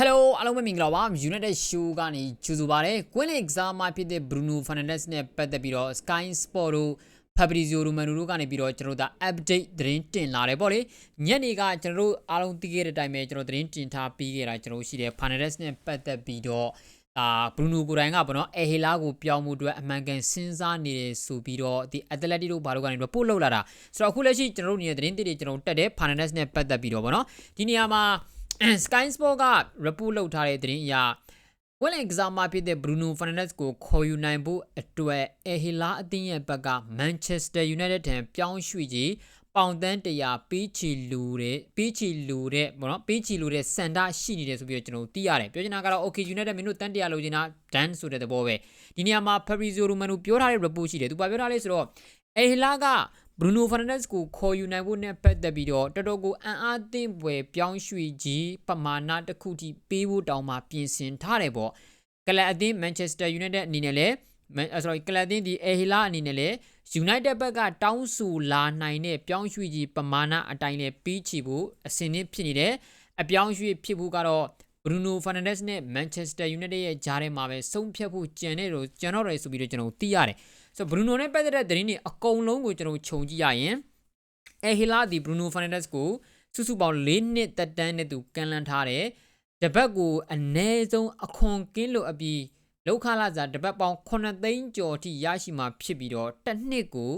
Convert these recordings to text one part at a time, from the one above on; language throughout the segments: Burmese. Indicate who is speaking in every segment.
Speaker 1: Hello အားလုံးပဲမင်္ဂလာပါ United Show ကနေကြိုဆိုပါရစေ။ Queen Exam မှာဖြစ်တဲ့ Bruno Fernandes နဲ့ပတ်သက်ပြီးတော့ Sky Sport တို့ Fabrizio Romano တို့ကနေပြီးတော့ကျွန်တော်တို့ဒါ update သတင်းတင်လာတယ်ပေါ့လေ။ညနေကကျွန်တော်တို့အားလုံးသိခဲ့တဲ့အတိုင်းပဲကျွန်တော်သတင်းတင်ထားပြီးခဲ့တာကျွန်တော်တို့ရှိတယ် Fernandes နဲ့ပတ်သက်ပြီးတော့အာ Bruno ကိုယ်တိုင်ကပေါ့နော် Ehela ကိုပြောင်းမှုအတွက်အမှန်ကန်စဉ်းစားနေတယ်ဆိုပြီးတော့ဒီ Athletic တို့ဘာလို့ကနေပြီးတော့ပို့လောက်လာတာဆိုတော့အခုလက်ရှိကျွန်တော်တို့နေတဲ့သတင်းတွေကျွန်တော်တို့တက်တယ် Fernandes နဲ့ပတ်သက်ပြီးတော့ပေါ့နော်ဒီနေရာမှာ Sky Sport က report လုပ်ထားတဲ့သတင်းအရဝက်လင်ကစားမဖြစ်တဲ့ Bruno Fernandes ကိုခေါ်ယူနိုင်ဖို့အတွက် Ehila အသင်းရဲ့ဘက်က Manchester United ထံပြောင်းရွှေ့ကြီးပေါင်တန်း100ပေးချီလူတဲ့ပေးချီလူတဲ့ဘောနော်ပေးချီလူတဲ့စန္ဒရှိနေတယ်ဆိုပြီးတော့ကျွန်တော်သိရတယ်ပြောချင်တာကတော့ okay United မင်းတို့တန်း100လိုချင်တာ done ဆိုတဲ့သဘောပဲဒီနေရာမှာ Fabrizio Romano ပြောထားတဲ့ report ရှိတယ်သူပြောထားလဲဆိုတော့ Ehila က Bruno Fernandes ကိုခေါ်ယူနိုင်ဖို့နဲ့ပတ်သက်ပြီးတော့တော်တော်ကိုအံ့အားသင့်ပွဲပြောင်းရွှေ့ကြီးပမာဏတစ်ခုထိပေးဖို့တောင်းမှပြင်ဆင်ထားတယ်ပေါ့ကလပ်အသင်း Manchester United အနေနဲ့လည်း sorry ကလပ်အသင်းဒီ Ehila အနေနဲ့လည်း United ဘက်ကတောင်းဆိုလာနိုင်တဲ့ပြောင်းရွှေ့ကြီးပမာဏအတိုင်းလည်းပြီးချီဖို့အဆင်သင့်ဖြစ်နေတယ်အပြောင်းရွှေ့ဖြစ်ဖို့ကတော့ Bruno Fernandes နဲ့ Manchester United ရဲ့ဂျားထဲမှာပဲဆုံးဖြတ်ဖို့ကြံနေတော့ကြံတော့တယ်ဆိုပြီးတော့ကျွန်တော်သိရတယ် ဆိုတော့ Bruno နဲ့ပတ်သက်တဲ့သတင်းတွေအကုန်လုံးကိုကျွန်တော်ခြုံကြည့်ရရင် Ehila ဒီ Bruno Fernandes ကိုစုစုပေါင်း၄နှစ်သက်တမ်းနဲ့သူကန်လန်းထားတယ်တပတ်ကိုအနည်းဆုံးအခွန်ကင်းလို့အပြီးလောက်ခလာစားတပတ်ပေါင်း9သိန်းကျော်ထိရရှိမှာဖြစ်ပြီးတော့တစ်နှစ်ကို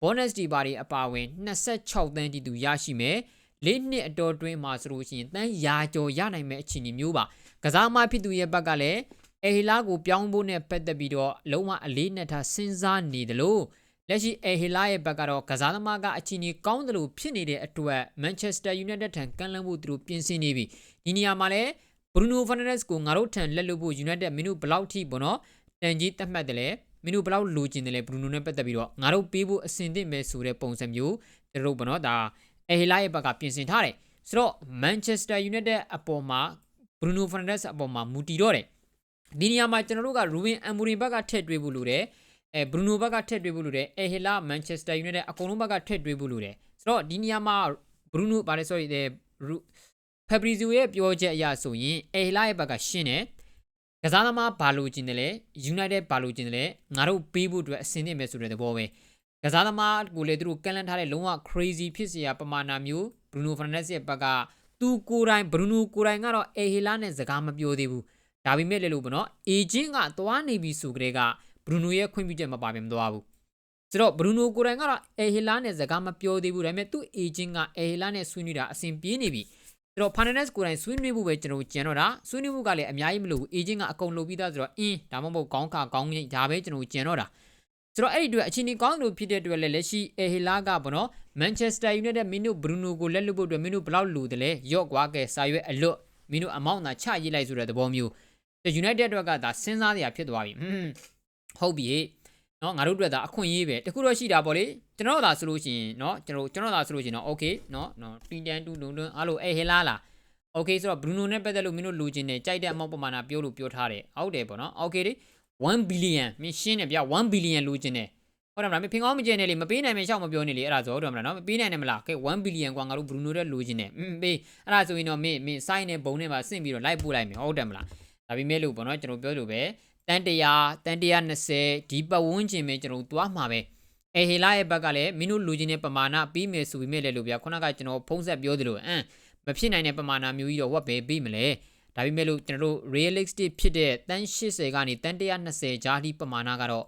Speaker 1: bonus ဒီပါတွေအပါအဝင်26သန်းတိသူရရှိမယ်လေးနှစ်အတော်တွင်းမှာဆိုလို့ရှိရင်တန်းရာကျော်ရနိုင်မဲ့အခြေအနေမျိုးပါကစားမဖြစ်သူရဲ့ဘက်ကလည်း အေဟီလာကိုပြောင်းဖို့နဲ့ပတ်သက်ပြီးတော့လုံးဝအလေးနဲ့ထားစဉ်းစားနေတယ်လို့လက်ရှိအေဟီလာရဲ့ဘက်ကတော့ကစားသမားကအချီနီကောင်းတယ်လို့ဖြစ်နေတဲ့အတွက်မန်ချက်စတာယူနိုက်တက်ထံကမ်းလှမ်းဖို့သူတို့ပြင်ဆင်နေပြီဒီနေရာမှာလည်းဘရူနိုဖာနက်ဒက်စ်ကိုငါတို့ထံလက်လွတ်ဖို့ယူနိုက်တက်မင်းတို့ဘလောက်ထိပေါ့နော်တန်ကြီးတတ်မှတ်တယ်လေမင်းတို့ဘလောက်လိုချင်တယ်လဲဘရူနိုနဲ့ပတ်သက်ပြီးတော့ငါတို့ပေးဖို့အဆင်သင့်ပဲဆိုတဲ့ပုံစံမျိုးတို့တို့ပေါ့နော်ဒါအေဟီလာရဲ့ဘက်ကပြင်ဆင်ထားတယ်ဆိုတော့မန်ချက်စတာယူနိုက်တက်အပေါ်မှာဘရူနိုဖာနက်ဒက်စ်အပေါ်မှာမူတည်တော့တယ် ဒီနေရာမှာကျွန်တော်တို့ကရူဝင်အမ်ဘူရင်ဘက်ကထည့်တွေးဖို့လိုတယ်အဲဘရူနိုဘက်ကထည့်တွေးဖို့လိုတယ်အဲဟီလာမန်ချက်စတာယူနိုက်တက်အကုန်လုံးဘက်ကထည့်တွေးဖို့လိုတယ်ဆိုတော့ဒီနေရာမှာဘရူနိုဗါလဲ sorry တဲ့ဖက်ဘရီဇီယိုရဲ့ပြောချက်အရဆိုရင်အဲဟီလာရဲ့ဘက်ကရှင်းတယ်ကစားသမားဘာလို့ကျင်တယ်လဲ United ဘာလို့ကျင်တယ်လဲငါတို့ပေးဖို့အတွက်အဆင်သင့်ပဲဆိုတဲ့သဘောပဲကစားသမားကိုလည်းသူတို့ကန်လန့်ထားတဲ့လုံးဝ crazy ဖြစ်စရာပမာဏမျိုး Bruno Fernandes ရဲ့ဘက်ကသူကိုယ်တိုင် Bruno ကိုယ်တိုင်ကတော့ Ehela နဲ့စကားမပြောသေးဘူး ဒါပေမဲ့လည်းလို့ပေါ့နော် agent ကသွားနေပြီဆိုကြတဲ့က Bruno ရဲ့ခွင့်ပြုချက်မပါဘဲမသွားဘူးဆိုတော့ Bruno ကိုယ်တိုင်ကတော့ Ehela နဲ့စကားမပြောသေးဘူးဒါပေမဲ့သူ့ agent က Ehela နဲ့ဆွေးနွေးတာအဆင်ပြေးနေပြီဆိုတော့ Fernandes ကိုယ်တိုင်ဆွေးနွေးဖို့ပဲကျွန်တော်ကြံတော့တာဆွေးနွေးဖို့ကလည်းအများကြီးမလိုဘူး agent ကအကုန်လုပ်ပြီးသားဆိုတော့အင်းဒါမှမဟုတ်ကောင်းခါကောင်းကြီးဒါပဲကျွန်တော်ကြံတော့တာဆိုတော့အဲ့ဒီအတွက်အချင်းကြီးကောင်းလို့ဖြစ်တဲ့အတွက်လည်းလက်ရှိ Ehela ကပေါ့နော် Manchester United မင်းတို့ Bruno ကိုလက်လွတ်ဖို့အတွက်မင်းတို့ဘယ်လောက်လိုတယ်လဲရော့ကွာကဲစာရွက်အလွတ်မင်းတို့ amount သာချရေးလိုက်ဆိုတဲ့သဘောမျိုး United အတွက်ကဒါစဉ်းစားစရာဖြစ်သွားပြီဟွန်းဟုတ်ပြီเนาะငါတို့အတွက်ဒါအခွင့်အရေးပဲတခုတော့ရှိတာပေါ့လေကျွန်တော်သာဆိုလို့ရှိရင်เนาะကျွန်တော်ကျွန်တော်သာဆိုလို့ရှိရင်တော့ okay เนาะเนาะတင်တန်တူလုံးလုံးအားလို့အေဟလာလား okay ဆိုတော့ Bruno နဲ့ပတ်သက်လို့မင်းတို့လိုချင်တယ်ကြိုက်တဲ့အမောက်ပမာဏပြောလို့ပြောထားတယ်ဟုတ်တယ်ပေါ့နော် okay လေ1 billion မင်းရှင်းတယ်ဗျ1 billion လိုချင်တယ်ဟုတ်တယ်မလားမဖင်ကောင်းမကျင်နဲ့လေမပေးနိုင်မရှောက်မပြောနေလေအဲ့ဒါဆိုဟုတ်တယ်မလားနော်မပေးနိုင်တယ်မလားကဲ1 billion ကွာငါတို့ Bruno တဲ့လိုချင်တယ်อืมပေးအဲ့ဒါဆိုရင်တော့မင်းမင်း sign နဲ့ဘုံနဲ့ပါဆင့်ပြီးတော့လိုက်ပို့လိုက်မယ်ဟုတ်တယ်မလား ဒါပေမဲ့လို့ပေါ့နော်ကျွန်တော်ပြောလို့ပဲတန်100တန်120ဒီပတ်ဝန်းကျင်ပဲကျွန်တော်သွားမှာပဲအဲဟေလာရဲ့ဘက်ကလည်းမင်းတို့လူချင်းတဲ့ပမာဏပြီးမယ်ဆိုပြီးမဲ့လေလို့ဗျာခုနကကျွန်တော်ဖုံးဆက်ပြောသလိုအမ်မဖြစ်နိုင်တဲ့ပမာဏမျိုးကြီးတော့ဝက်ပဲပြီးမလဲဒါပေမဲ့လို့ကျွန်တော်တို့ realistic ဖြစ်တဲ့တန်း80ကနေတန်း120ဂျားဒီပမာဏကတော့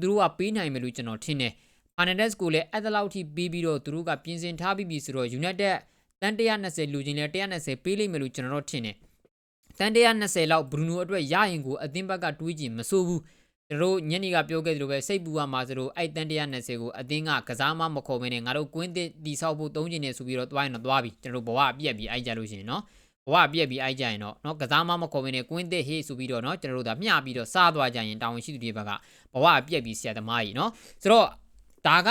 Speaker 1: သူတို့ကပေးနိုင်မယ်လို့ကျွန်တော်ထင်တယ် Fernandes ကိုလည်းအဲ့ဒါလောက်ထိပြီးပြီးတော့သူတို့ကပြင်ဆင်ထားပြီးပြီဆိုတော့ United တန်း120လူချင်းလဲ120ပေးလိမ့်မယ်လို့ကျွန်တော်တို့ထင်တယ် တန်120လောက်ဘရူနိုအတွက်ရရင်ကိုအသင်းဘက်ကတွေးကြည့်မစိုးဘူးကျွန်တော်ညနေကပြောခဲ့သလိုပဲစိတ်ပူရမှာဆိုလို့အဲ့တန်120ကိုအသင်းကကစားမမခေါ်မင်းနဲ့ငါတို့ကွင်းတစ်တီဆောက်ဖို့သုံးချင်နေဆိုပြီးတော့တွားရင်တော့တွားပြီကျွန်တော်ဘဝအပြက်ပြီးအိုက်ကြလို့ရှိရင်နော်ဘဝအပြက်ပြီးအိုက်ကြရင်တော့နော်ကစားမမခေါ်မင်းနဲ့ကွင်းတစ်ဟေးဆိုပြီးတော့နော်ကျွန်တော်တို့ဒါမျှပြီးတော့စားသွားကြရင်တာဝန်ရှိသူတွေဘက်ကဘဝအပြက်ပြီးဆရာသမားကြီးနော်ဆိုတော့ဒါက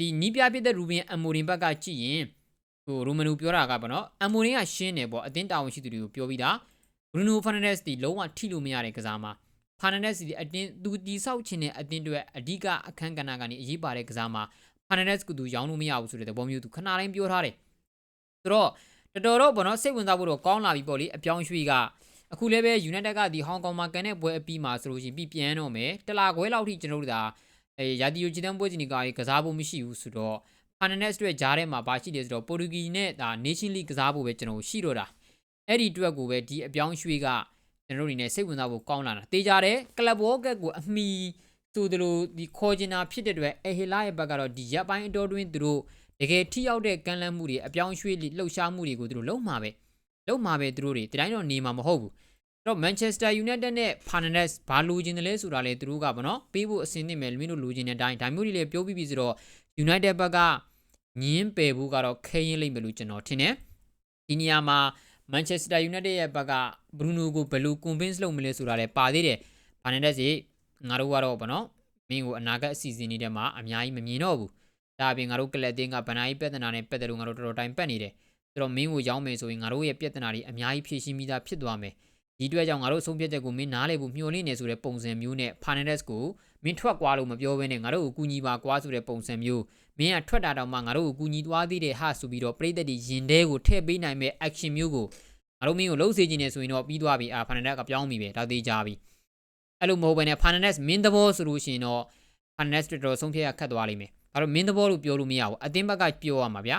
Speaker 1: ဒီနီးပြပြတဲ့ရူဘင်အမိုရင်ဘက်ကကြည့်ရင်ဟိုရိုမနူပြောတာကပေါ့နော်အမိုရင်ကရှင်းတယ်ပေါ့အသင်းတာဝန်ရှိသူတွေကိုပြောပြီးသား Bruno Fernandes ဒီလုံးဝထိလို့မရတဲ့ကစားမှာ Fernandes ဒီအတင်းသူတီဆောက်ခြင်းတဲ့အတင်းတွေအဓိကအခန်းကဏ္ဍကနေအရေးပါတဲ့ကစားမှာ Fernandes ကသူရောင်းလို့မရဘူးဆိုတဲ့သဘောမျိုးသူခဏတိုင်းပြောထားတယ်ဆိုတော့တော်တော်တော့ဘောနော်စိတ်ဝင်စားဖို့တော့ကောင်းလာပြီပေါ့လေအပြောင်းရွှေ့ကအခုလည်းပဲ United ကဒီဟောင်ကောင်မှာကန်တဲ့ပွဲအပြီးမှာဆိုလို့ရှိရင်ပြီးပြန်တော့မယ်တလာခွဲလောက်ထိကျွန်တော်တို့ဒါအဲရာဒီယိုဂျီတန်ပွဲကြီးကကစားဖို့မရှိဘူးဆိုတော့ Fernandes အတွက်ဂျားထဲမှာပါရှိတယ်ဆိုတော့ Portuguese နဲ့ဒါ Nation League ကစားဖို့ပဲကျွန်တော်ရှိတော့တာ အဲ့ဒီအတွက်ကိုပဲဒီအပြောင်းရွှေ့ကကျွန်တော်တို့အနေနဲ့စိတ်ဝင်စားဖို့ကောင်းလာတာတေးကြတယ်ကလပ်ဘောကက်ကိုအမီသူတို့ဒီခေါ်ကျင်တာဖြစ်တဲ့အတွက်အဟီလာရဲ့ဘက်ကတော့ဒီရပ်ပိုင်းအတော်တွင်းသူတို့တကယ်ထိရောက်တဲ့ကမ်းလှမ်းမှုတွေအပြောင်းရွှေ့လှုပ်ရှားမှုတွေကိုသူတို့လုံးမှာပဲလုံးမှာပဲသူတို့တွေဒီတိုင်းတော့နေမှာမဟုတ်ဘူးအဲ့တော့ Manchester United နဲ့ Fernandes ဘာလိုချင်တယ်လဲဆိုတာလေသူတို့ကဗောနော်ပေးဖို့အဆင်သင့်မယ်မင်းတို့လိုချင်တဲ့အတိုင်းဒါမျိုးတွေလည်းပြောပြီးပြီဆိုတော့ United ဘက်ကညင်းပယ်ဖို့ကတော့ခဲရင်လိမ့်မယ်လို့ကျွန်တော်ထင်တယ်ဒီနေရာမှာ Manchester United ရဲ့ဘက်က Bruno ကိုဘယ်လို convince လုပ်မလဲဆိုတာလည်းပါသေးတယ် Fernandes ကြီးငါတို့ကတော့ဗောနော်မင်းကိုအနာဂတ်အစီအစဉ်တွေထဲမှာအများကြီးမမြင်တော့ဘူးဒါအပြင်ငါတို့ကလပ်တင်းကဗနာကြီးပြဿနာနဲ့ပတ်သက်လို့ငါတို့တော်တော်တိုင်ပတ်နေတယ်ဆိုတော့မင်းကိုရောင်းမယ်ဆိုရင်ငါတို့ရဲ့ပြဿနာတွေအများကြီးဖြေရှင်းပြီးသားဖြစ်သွားမယ်ဒီအတွက်ကြောင့်ငါတို့ဆုံးဖြတ်ချက်ကိုမင်းနားလေဖို့မျှော်လင့်နေဆိုတဲ့ပုံစံမျိုးနဲ့ Fernandes ကို မင်းထွက်ကွာလို့မပြောဘဲနဲ့ငါတို့ကိုကူညီပါကွာဆိုတဲ့ပုံစံမျိုးမင်းကထွက်တာတောင်မှငါတို့ကိုကူညီသွားသေးတယ်ဟာဆိုပြီးတော့ပြည်သက်တွေရင်ထဲကိုထည့်ပေးနိုင်မဲ့ action မျိုးကိုငါတို့မင်းကိုလှုပ်စေခြင်းနေဆိုရင်တော့ပြီးသွားပြီအာ Fernandes ကပြောင်းပြီပဲဒါသေးကြပြီအဲ့လိုမဟုတ်ဘဲနဲ့ Fernandes မင်းသဘောဆိုလို့ရှိရင်တော့ Fernandes တော်တော်ဆုံးဖြတ်ရခတ်သွားလိမ့်မယ်ဒါတော့မင်းသဘောလို့ပြောလို့မရဘူးအသင်းဘက်ကပြောရမှာဗျာ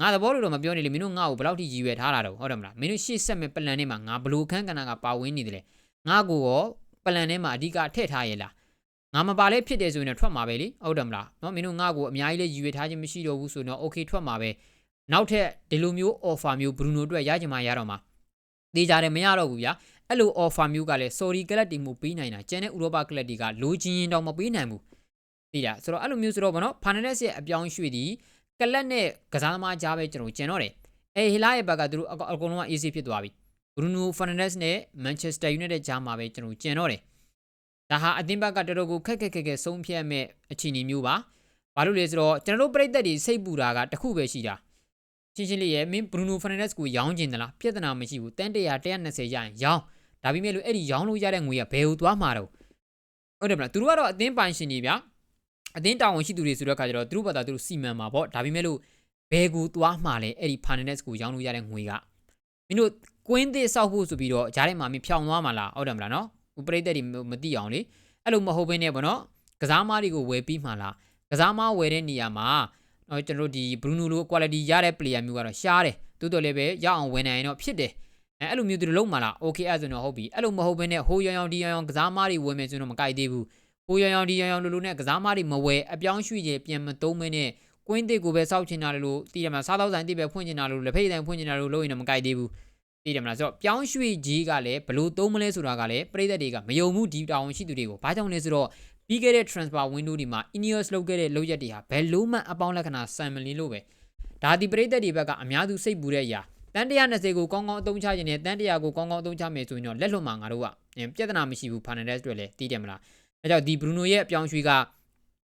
Speaker 1: ငါသဘောလို့တော့မပြောနေလေမင်းတို့ငါ့ကိုဘယ်လောက်ထိရည်ရွယ်ထားတာတော့ဟုတ်တယ်မလားမင်းတို့ရှေ့ဆက်မဲ့ပလန်ထဲမှာငါဘလို့ခန်းကဏ္ဍကပါဝင်နေတယ်လေငါကိုရောပလန်ထဲမှာအဓိကထည့်ထားရဲ့လား ငါမပါလဲဖြစ်တယ်ဆိုရင်ထွက်မှာပဲလေဟုတ်တယ်မလားနော်မင်းတို့ငါ့ကိုအများကြီးလေးယူရထားခြင်းမရှိတော့ဘူးဆိုတော့ okay ထွက်မှာပဲနောက်ထပ်ဒီလိုမျိုး offer မျိုး Bruno အတွက်ရချင်မှရတော့မှာတေးကြတယ်မရတော့ဘူးဗျာအဲ့လို offer မျိုးကလည်း sorry ကလပ်တီမိုပေးနိုင်တာကျန်တဲ့ဥရောပကလပ်တီကလိုချင်ရင်တောင်မပေးနိုင်ဘူးသိလားဆိုတော့အဲ့လိုမျိုးဆိုတော့ဗောနော် Fernandes ရဲ့အပြောင်းရွှေ့ဒီကလပ်နဲ့ကစားသမားကြားပဲကျွန်တော်ကျင်တော့တယ်အဲဟီလာရဲ့ဘက်ကသူတို့အကုန်လုံးက easy ဖြစ်သွားပြီ Bruno Fernandes နဲ့ Manchester United ကြားမှာပဲကျွန်တော်ကျင်တော့တယ် ဒါဟာအသင်းဘက်ကတော်တော်ကိုခက်ခက်ခက်ခက်ဆုံးဖြတ်မဲ့အခြေအနေမျိုးပါဘာလို့လဲဆိုတော့ကျွန်တော်တို့ပြည်သက်တွေစိတ်ပူတာကတခုပဲရှိတာရှင်းရှင်းလေးရဲ့မင်း Bruno Fernandes ကိုရောင်းကျင်သလားပြဿနာမရှိဘူးတန်100 120ရရင်ရောင်းဒါပေမဲ့လို့အဲ့ဒီရောင်းလို့ရတဲ့ငွေကဘယ်ကိုသွားမှာတော့ဟုတ်တယ်မလားသူတို့ကတော့အသင်းပိုင်ရှင်တွေဗျာအသင်းတာဝန်ရှိသူတွေဆိုတဲ့အခါကျတော့သူတို့ဘာသာသူတို့စီမံမှာပေါ့ဒါပေမဲ့လို့ဘယ်ကိုသွားမှာလဲအဲ့ဒီ Fernandes ကိုရောင်းလို့ရတဲ့ငွေကမင်းတို့ကွင်းသေးဆောက်ဖို့ဆိုပြီးတော့ဂျားထဲမှာမင်းဖြောင်သွားမှာလားဟုတ်တယ်မလားနော် ဥပရိသတ်တွေမသိအောင်လေအဲ့လိုမဟုတ်ဘဲနဲ့ပေါ့နော်ကစားမားတွေကိုဝယ်ပြီးမှလားကစားမားဝယ်တဲ့နေရာမှာတော့ကျွန်တော်တို့ဒီ Bruno လို quality ရတဲ့ player မျိုးကတော့ရှားတယ်တိုးတော်လည်းပဲရအောင်ဝယ်နိုင်ရင်တော့ဖြစ်တယ်အဲအဲ့လိုမျိုးသူတို့လုံးမလား okay အဲ့ဆိုတော့ဟုတ်ပြီအဲ့လိုမဟုတ်ဘဲနဲ့ဟိုရောင်ရောင်ဒီရောင်ရောင်ကစားမားတွေဝယ်မယ်ဆိုတော့မကြိုက်သေးဘူးဟိုရောင်ရောင်ဒီရောင်ရောင်လိုလိုနဲ့ကစားမားတွေမဝယ်အပြောင်းရွှေ့ခြင်းပြန်မသုံးမဲနဲ့ကွင်းတစ်ကိုပဲစောက်ချင်တာလို့တည်ရမှာစားသောက်ဆိုင်တစ်ပဲဖွင့်ချင်တာလို့လက်ဖိတ်ဆိုင်ဖွင့်ချင်တာလို့လုပ်ရင်တော့မကြိုက်သေးဘူး တည်တယ်မလားဆိုတော့ပြောင်းရွှေ့ကြီးကလည်းဘလို့သုံးမလဲဆိုတာကလည်းပြည်သက်တွေကမယုံမှုဒီတောင်ရှိသူတွေကိုဘာကြောင့်လဲဆိုတော့ပြီးခဲ့တဲ့ transfer window ဒီမှာ Ineos လုပ်ခဲ့တဲ့လုပ်ရက်တွေဟာဘယ်လို့မှအပေါင်းလက္ခဏာဆန်မလင်းလို့ပဲဒါဒီပြည်သက်တွေဘက်ကအများသူစိတ်ပူတဲ့အရာတန်120ကိုကောင်းကောင်းအသုံးချခြင်းနဲ့တန်100ကိုကောင်းကောင်းအသုံးချမယ်ဆိုရင်တော့လက်လွတ်မှာငါတို့ကပြဿနာမရှိဘူး Fernandes တွေလည်းတည်တယ်မလားအဲကြောင့်ဒီ Bruno ရဲ့အပြောင်းရွှေ့က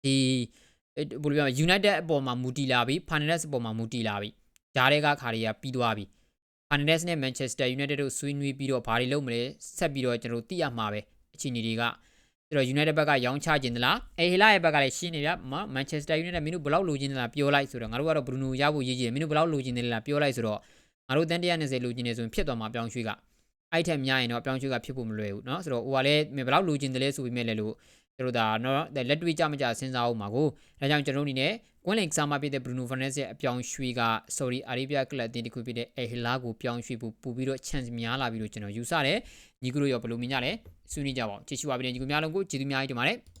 Speaker 1: ဒီဘယ်လိုပြောမလဲ United အပေါ်မှာမူတည်လာပြီ Fernandes အပေါ်မှာမူတည်လာပြီဂျားတွေကခါတွေကပြီးသွားပြီ Fernandes နဲ့ Manchester United တို့ဆွေးနွေးပြီးတော့ဘာတွေလုပ်မလဲဆက်ပြီးတော့ကျွန်တော်တို့သိရမှာပဲအခြေအနေတွေကအဲ့တော့ United ဘက်ကရောင်းချခြင်းသလားအဲဟီလာရဲ့ဘက်ကလည်းရှင်းနေဗျမ Manchester United မင်းတို့ဘယ်လောက်လိုချင်သလားပြောလိုက်ဆိုတော့ငါတို့ကတော့ Bruno ရဖို့ရည်ကြည်မင်းတို့ဘယ်လောက်လိုချင်တယ်လားပြောလိုက်ဆိုတော့ငါတို့တန်120လိုချင်နေဆိုရင်ဖြစ်သွားမှာပြောင်းရွှေ့ကအဲ့ထက်များရင်တော့ပြောင်းရွှေ့ကဖြစ်ဖို့မလွယ်ဘူးเนาะဆိုတော့ဟိုကလည်းဘယ်လောက်လိုချင်တယ်လဲဆိုပြီးမြဲလေလို့ ကျွန်တော်ဒါနော်လက်တွေ့ကြမကြစဉ်းစားအောင်ပါကိုဒါကြောင့်ကျွန်တော်အနေနဲ့ကွင်းလင်ကစားမပြတဲ့ Bruno Fernandes ရဲ့အပြောင်းရွှေ့က Saudi Arabia ကလပ်အသင်းတစ်ခုဖြစ်တဲ့ Al Hilal ကိုပြောင်းရွှေ့ဖို့ပူပြီးတော့ chance များလာပြီးတော့ကျွန်တော်ယူဆတယ်ညီကတို့ရောဘယ်လိုမြင်ကြလဲဆွေးနွေးကြပါအောင်ချစ်ရှိပါပြီညီကများလုံးကိုကျေးဇူးများကြီးတင်ပါတယ်